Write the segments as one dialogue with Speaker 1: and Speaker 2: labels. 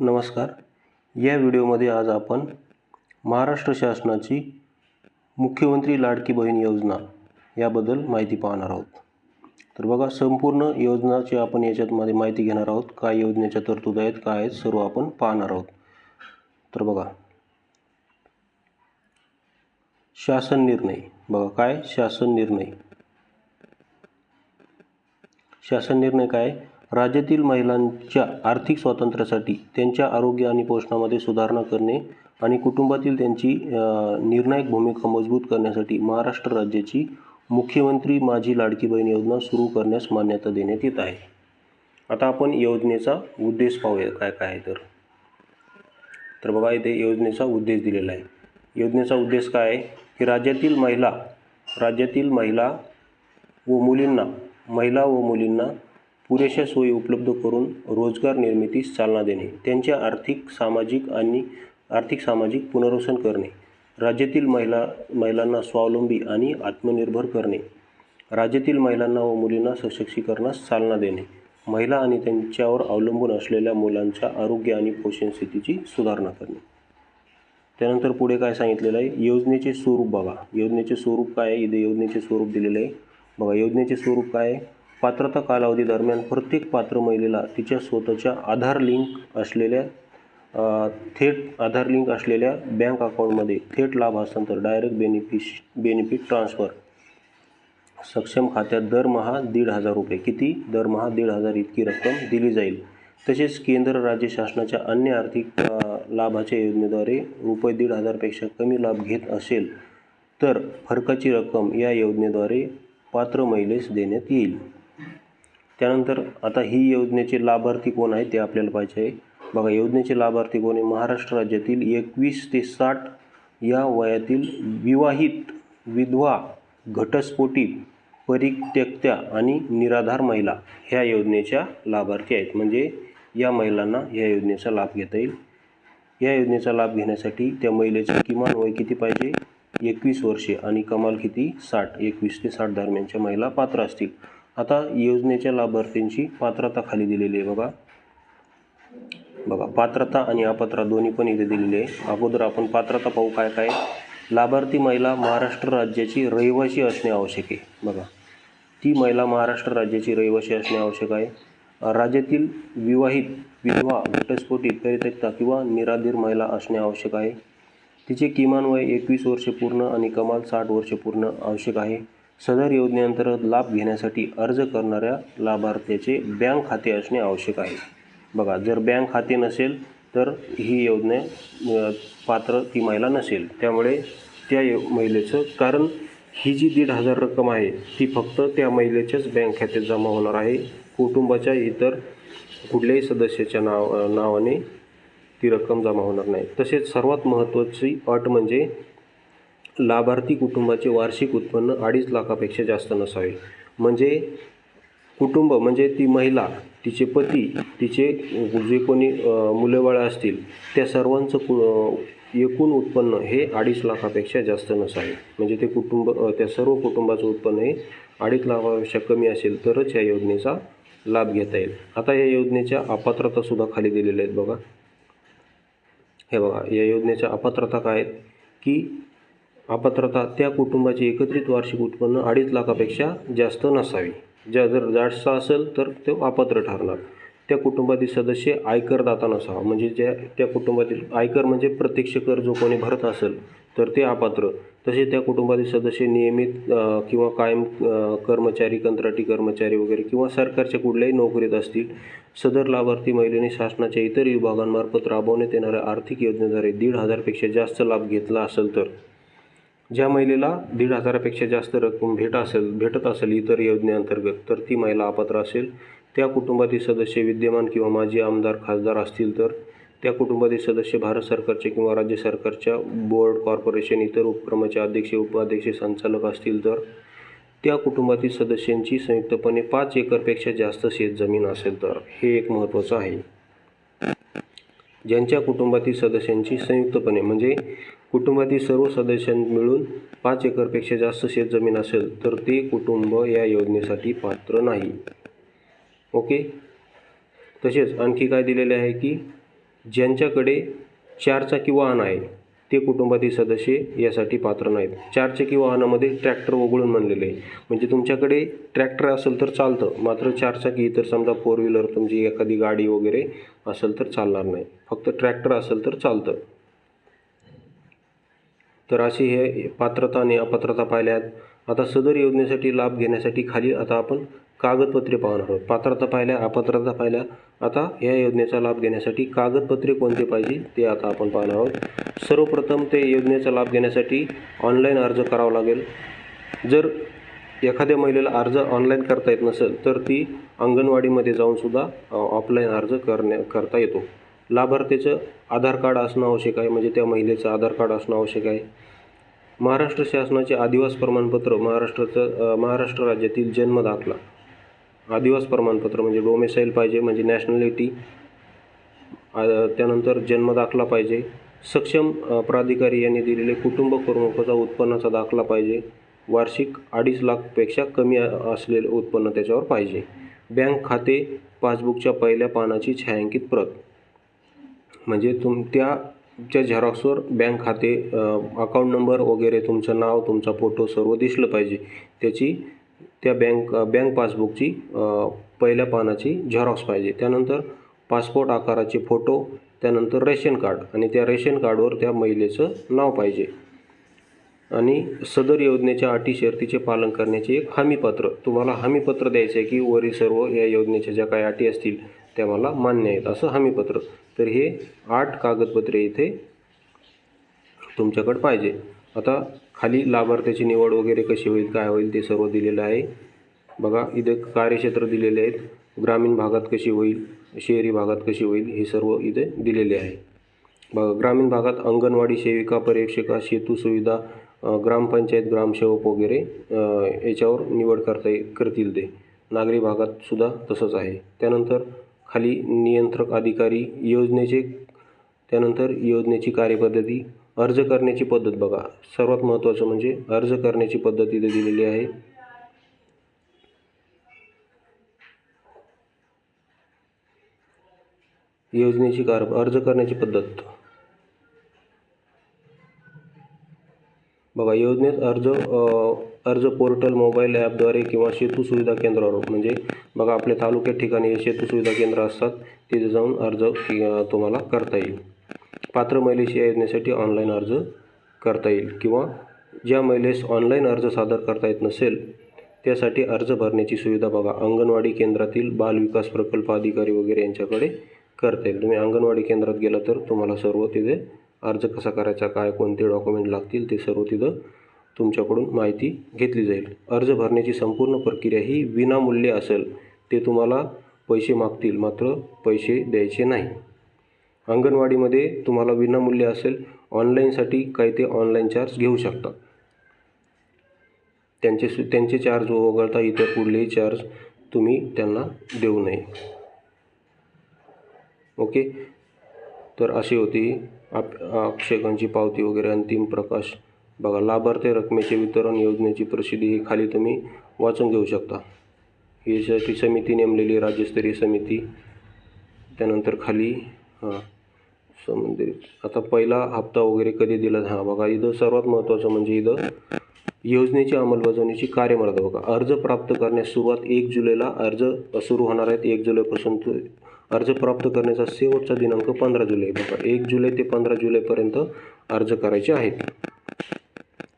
Speaker 1: नमस्कार. या व्हिडिओमध्ये आज आपण महाराष्ट्र शासनाची मुख्यमंत्री लाडकी बहीण योजना याबद्दल माहिती पाहणार आहोत. तर बघा संपूर्ण योजनाची आपण याच्यातमध्ये माहिती घेणार आहोत. काय योजनेच्या तरतूद आहेत काय आहेत सर्व आपण पाहणार आहोत. तर बघा. शासन निर्णय. बघा काय? शासन निर्णय. शासन निर्णय काय? राज्यातील महिलांच्या आर्थिक स्वातंत्र्यासाठी त्यांच्या आरोग्य आणि पोषणामध्ये सुधारणा करणे आणि कुटुंबातील त्यांची निर्णायक भूमिका मजबूत करण्यासाठी महाराष्ट्र राज्याची मुख्यमंत्री माझी लाडकी बहीण योजना सुरू करण्यास मान्यता देण्यात येत आहे. आता आपण योजनेचा उद्देश पाहूया. काय काय आहे तर? तर बघा इथे योजनेचा उद्देश दिलेला आहे. योजनेचा उद्देश काय आहे? की राज्यातील महिला राज्यातील महिला व मुलींना महिला व मुलींना पुरेशा सोयी उपलब्ध करून रोजगार निर्मितीस चालना देणे त्यांच्या आर्थिक सामाजिक आणि आर्थिक सामाजिक पुनर्वसन करणे राज्यातील महिला महिलांना स्वावलंबी आणि आत्मनिर्भर करणे राज्यातील महिलांना व मुलींना सशक्तीकरणास चालना देणे महिला आणि त्यांच्यावर अवलंबून असलेल्या मुलांच्या आरोग्य आणि पोषण स्थितीची सुधारणा करणे. त्यानंतर पुढे काय सांगितलेलं आहे? योजनेचे स्वरूप बघा. योजनेचे स्वरूप काय आहे? इथे योजनेचे स्वरूप दिलेले आहे. बघा योजनेचे स्वरूप काय आहे? पात्रता कालावधी दरम्यान प्रत्येक पात्र महिलेला तिच्या स्वतःच्या आधार लिंक असलेल्या थेट आधार लिंक असलेल्या बँक अकाउंटमध्ये थेट लाभ हस्तांतर डायरेक्ट बेनिफिश बेनिफिट ट्रान्सफर सक्षम खात्यात दरमहा दीड हजार रुपये. किती? दरमहा दीड हजार इतकी रक्कम दिली जाईल. तसेच केंद्र राज्य शासनाच्या अन्य आर्थिक लाभाच्या योजनेद्वारे रुपये दीड हजारपेक्षा कमी लाभ घेत असेल तर फरकाची रक्कम या योजनेद्वारे पात्र महिलेस देण्यात येईल. त्यानंतर आता ही योजनेचे लाभार्थी कोण आहे ते आपल्याला पाहिजे आहे. बघा योजनेचे लाभार्थी कोण आहे? महाराष्ट्र राज्यातील एकवीस ते साठ या वयातील विवाहित विधवा घटस्फोटी परित्यक्त्या आणि निराधार महिला ह्या योजनेच्या लाभार्थी आहेत. म्हणजे या महिलांना या योजनेचा लाभ घेता येईल. या योजनेचा लाभ घेण्यासाठी त्या महिलेचे किमान वय किती पाहिजे? एकवीस वर्षे आणि कमाल किती? साठ. एकवीस ते साठ दरम्यानच्या महिला पात्र असतील. आता योजनेच्या लाभार्थींची पात्रता खाली दिलेली आहे बघा. बघा पात्रता आणि अपात्रता दोन्ही पण इथे दिलेली आहे. अगोदर आपण पात्रता पाहू काय काय. लाभार्थी महिला महाराष्ट्र राज्याची रहिवासी असणे आवश्यक आहे. बघा ती महिला महाराष्ट्र राज्याची रहिवासी असणे आवश्यक आहे. राज्यातील विवाहित विधवा घटस्फोट परित्यक्ता किंवा निराधीर महिला असणे आवश्यक आहे. तिचे किमान वय एकवीस वर्षे पूर्ण आणि कमाल साठ वर्षे पूर्ण आवश्यक आहे. सदर योजनेअंतर्गत लाभ घेण्यासाठी अर्ज करणाऱ्या लाभार्थ्याचे बँक खाते असणे आवश्यक आहे. बघा जर बँक खाते नसेल तर ही योजने पात्र ती महिला नसेल. त्यामुळे त्या यो महिलेचं कारण ही जी दीड हजार रक्कम आहे ती फक्त त्या महिलेच्याच बँक खात्यात जमा होणार आहे. कुटुंबाच्या इतर कुठल्याही सदस्याच्या नाव नावाने ती रक्कम जमा होणार नाही. तसेच सर्वात महत्त्वाची अट म्हणजे लाभार्थी कुटुंबाचे वार्षिक उत्पन्न अडीच लाखापेक्षा जास्त नसावे. म्हणजे कुटुंब म्हणजे ती महिला तिचे पती तिचे जे कोणी अ, मुलेबाळं असतील त्या सर्वांचं कु एकूण उत्पन्न हे अडीच लाखापेक्षा जास्त नसावे. म्हणजे ते कुटुंब त्या सर्व कुटुंबाचं उत्पन्न हे अडीच लाखापेक्षा कमी असेल तरच या योजनेचा लाभ घेता येईल. आता या योजनेच्या अपात्रतासुद्धा खाली दिलेल्या आहेत बघा. हे बघा या योजनेच्या अपात्रता काय आहेत? की अपात्रता त्या कुटुंबाचे एकत्रित वार्षिक उत्पन्न अडीच लाखापेक्षा जास्त नसावी. ज्या जर जास्त असेल तर ते अपात्र ठरणार. त्या कुटुंबातील सदस्य आयकरदाता नसावा. म्हणजे ज्या त्या कुटुंबातील आयकर म्हणजे प्रत्यक्ष कर जो कोणी भरत असेल तर ते अपात्र. तसे त्या कुटुंबातील सदस्य नियमित किंवा कायम कर्मचारी कंत्राटी कर्मचारी वगैरे किंवा सरकारच्या कुठल्याही नोकरीत असतील सदर लाभार्थी महिलेने शासनाच्या इतर विभागांमार्फत राबवण्यात येणाऱ्या आर्थिक योजनेद्वारे दीड हजारपेक्षा जास्त लाभ घेतला असेल तर. ज्या महिलेला दीड हजारापेक्षा जास्त रक्कम भेट असेल भेटत असेल इतर योजनेअंतर्गत तर ती महिला अपात्र असेल. त्या कुटुंबातील सदस्य विद्यमान किंवा माजी आमदार खासदार असतील तर त्या कुटुंबातील सदस्य भारत सरकारचे किंवा राज्य सरकारच्या बोर्ड कॉर्पोरेशन इतर उपक्रमाचे अध्यक्ष उपाध्यक्ष संचालक असतील तर त्या कुटुंबातील सदस्यांची संयुक्तपणे पाच एकरपेक्षा जास्त शेतजमीन असेल तर हे एक महत्त्वाचं आहे. ज्यांच्या कुटुंबातील सदस्यांची संयुक्तपणे म्हणजे कुटुंबातील सर्व सदस्यां मिळून पाच एकरपेक्षा जास्त शेतजमीन असेल तर ते कुटुंब या योजनेसाठी पात्र नाही. ओके? तसेच आणखी काय दिलेले आहे की ज्यांच्याकडे चारचाकी वाहन आहे ते कुटुंबातील सदस्य यासाठी पात्र नाहीत. चारचाकी वाहनामध्ये ट्रॅक्टर वगळून म्हणलेले आहे. म्हणजे तुमच्याकडे ट्रॅक्टर असेल तर चालतं मात्र चारचाकी इतर समजा फोर व्हीलर तुमची एखादी गाडी वगैरे असेल तर चालणार नाही. फक्त ट्रॅक्टर असेल तर चालतं. तर अशी हे पात्रता आणि अपात्रता पाहिल्या आहेत आता सदर योजनेसाठी लाभ घेण्यासाठी खाली आता आपण कागदपत्रे पाहणार आहोत. पात्रता पाहिल्या अपात्रता पाहिल्या. आता या योजनेचा लाभ घेण्यासाठी कागदपत्रे कोणते पाहिजे ते आता आपण पाहणार आहोत. सर्वप्रथम ते योजनेचा लाभ घेण्यासाठी ऑनलाईन अर्ज करावा लागेल. जर एखाद्या महिलेला अर्ज ऑनलाईन करता येत नसेल तर ती अंगणवाडीमध्ये जाऊनसुद्धा ऑफलाईन अर्ज करण्या करता येतो. लाभार्थीचं आधार कार्ड असणं आवश्यक आहे म्हणजे त्या महिलेचं आधार कार्ड असणं आवश्यक आहे. महाराष्ट्र शासनाचे आदिवास प्रमाणपत्र महाराष्ट्राचं महाराष्ट्र राज्यातील जन्म दाखला. आदिवास प्रमाणपत्र म्हणजे डोमेसाईल पाहिजे म्हणजे नॅशनॅलिटी त्यानंतर जन्म दाखला पाहिजे. सक्षम प्राधिकारी यांनी दिलेले कुटुंब प्रमुखाचा उत्पन्नाचा दाखला पाहिजे. वार्षिक अडीच लाखपेक्षा कमी असलेलं असलेले उत्पन्न त्याच्यावर पाहिजे. बँक खाते पासबुकच्या पहिल्या पानाची छायांकित प्रत. म्हणजे तुम त्याच्या झेरॉक्सवर बँक खाते अकाउंट नंबर वगैरे तुमचं नाव तुमचा फोटो सर्व दिसलं पाहिजे. त्याची त्या बँक बँक पासबुकची पहिल्या पानाची झेरॉक्स पाहिजे. त्यानंतर पासपोर्ट आकाराचे फोटो त्यानंतर रेशन कार्ड आणि त्या रेशन कार्डवर त्या महिलेचं नाव पाहिजे. आणि सदर योजनेच्या अटी शर्तीचे पालन करण्याचे एक हमीपत्र. तुम्हाला हमीपत्र द्यायचं आहे की वरील सर्व या योजनेच्या ज्या काही अटी असतील त्या मला मान्य आहेत. असं हमीपत्र. तर हे आठ कागदपत्रे इथे तुमच्याकडे पाहिजे. आता खाली लाभार्थ्याची निवड वगैरे कशी होईल काय होईल ते सर्व दिलेलं आहे. बघा इथे कार्यक्षेत्र दिलेले आहेत. ग्रामीण भागात कशी होईल शहरी भागात कशी होईल हे सर्व इथे दिलेले आहे. बघा ग्रामीण भागात अंगणवाडी सेविका पर्यवेक्षिका सेतू सुविधा ग्रामपंचायत ग्रामसेवक वगैरे याच्यावर निवड करता ये करतील ते. नागरी भागात सुद्धा तसंच आहे. त्यानंतर खाली नियंत्रक अधिकारी योजनेचे त्यानंतर योजनेची कार्यपद्धती अर्ज करण्याची पद्धत बघा. सर्वात महत्त्वाचं म्हणजे अर्ज करण्याची पद्धत इथे दिलेली आहे. योजनेची कार अर्ज करण्याची पद्धत. बघा योजनेत अर्ज अर्ज पोर्टल मोबाईल ॲपद्वारे किंवा सेतू सुविधा केंद्रावर म्हणजे बघा आपल्या तालुक्यात ठिकाणी सेतू सुविधा केंद्र असतात तिथे जाऊन अर्ज तुम्हाला करता येईल. पात्र महिलेशी या योजनेसाठी ऑनलाईन अर्ज करता येईल किंवा ज्या महिलेस ऑनलाईन अर्ज सादर करता येत नसेल त्यासाठी अर्ज भरण्याची सुविधा बघा अंगणवाडी केंद्रातील बाल विकास प्रकल्प अधिकारी वगैरे यांच्याकडे करता येईल. तुम्ही अंगणवाडी केंद्रात गेला तर तुम्हाला सर्व तिथे अर्ज कसा करायचा काय कोणते डॉक्युमेंट लागतील ते सर्व तिथं तुमच्याकडून माहिती घेतली जाईल. अर्ज भरण्याची संपूर्ण प्रक्रिया ही विनामूल्य असेल ते तुम्हाला पैसे मागतील मात्र पैसे द्यायचे नाही. अंगणवाडीमध्ये तुम्हाला विनामूल्य असेल ऑनलाईनसाठी काही ते ऑनलाईन चार्ज घेऊ शकतात त्यांचे सु त्यांचे चार्ज वगळता इतर कुठलेही चार्ज तुम्ही त्यांना देऊ नये. ओके? तर अशी होती आप आक्षेकांची पावती वगैरे अंतिम प्रकाश. बघा लाभार्थी रकमेचे वितरण योजनेची प्रसिद्धी ही खाली तुम्ही वाचून घेऊ शकता. ही समिती नेमलेली राज्यस्तरीय समिती. त्यानंतर खाली हां संबंधित. आता पहिला हप्ता वगैरे कधी दिला? हां बघा इथं सर्वात महत्त्वाचं म्हणजे इथं योजनेची अंमलबजावणीची कार्यमर्यादा बघा अर्ज प्राप्त करण्यास सुरुवात एक जुलैला अर्ज सुरू होणार आहेत. एक जुलैपासून अर्ज प्राप्त करण्याचा शेवटचा दिनांक पंधरा जुलै बघा एक जुलै ते पंधरा जुलैपर्यंत अर्ज करायचे आहेत.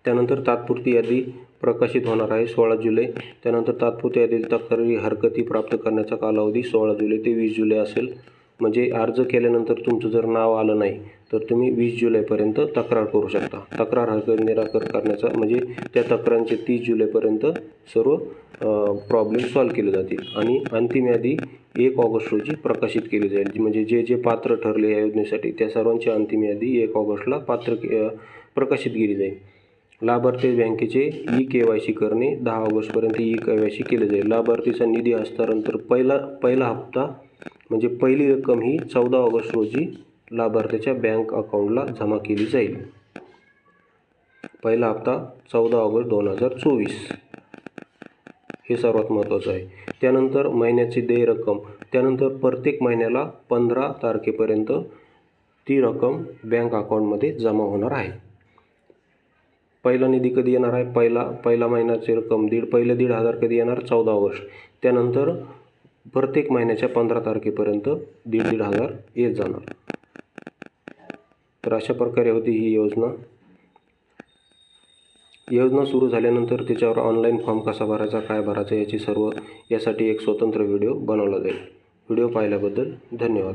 Speaker 1: त्यानंतर तात्पुरती यादी प्रकाशित होणार आहे सोळा जुलै. त्यानंतर तात्पुरत्या यादीतील तक्रारी हरकती प्राप्त करण्याचा कालावधी सोळा जुलै ते वीस जुलै असेल. म्हणजे अर्ज केल्यानंतर तुमचं जर नाव आलं नाही तर तुम्ही वीस जुलैपर्यंत तक्रार करू शकता. तक्रार हरकत निराकर करण्याचा म्हणजे त्या तक्रारांचे तीस जुलैपर्यंत सर्व प्रॉब्लेम सॉल्व केले जातील. आणि अंतिम यादी एक ऑगस्ट रोजी प्रकाशित केली जाईल. म्हणजे जे जे पात्र ठरले या योजनेसाठी त्या सर्वांची अंतिम यादी एक ऑगस्टला पात्र प्रकाशित केली जाईल. लाभार्थी बँकेचे ई के वाय सी करणे दहा ऑगस्टपर्यंत ई के वाय सी केले जाईल. लाभार्थीचा निधी हस्तांतर पहिला पहिला हप्ता म्हणजे पहिली रक्कम ही चौदा ऑगस्ट रोजी लाभार्थ्याच्या बँक अकाउंटला जमा केली जाईल. पहिला हप्ता चौदा ऑगस्ट दोन हजार चोवीस. हे सर्वात महत्त्वाचं आहे. त्यानंतर महिन्याची देय रक्कम त्यानंतर प्रत्येक महिन्याला पंधरा तारखेपर्यंत ती रक्कम बँक अकाउंटमध्ये जमा होणार आहे. पहिला निधी कधी येणार आहे? पहिला पहिला महिन्याची रक्कम दीड पहिले दीड हजार कधी येणार? चौदा ऑगस्ट. त्यानंतर प्रत्येक महिन्याच्या पंधरा तारखेपर्यंत दीड दीड हजार येत जाणार. तर अशा प्रकारे होती ही योजना. योजना सुरू झाल्यानंतर त्याच्यावर ऑनलाईन फॉर्म कसा भरायचा काय भरायचा याची सर्व यासाठी एक स्वतंत्र व्हिडिओ बनवला जाईल. व्हिडिओ पाहिल्याबद्दल धन्यवाद.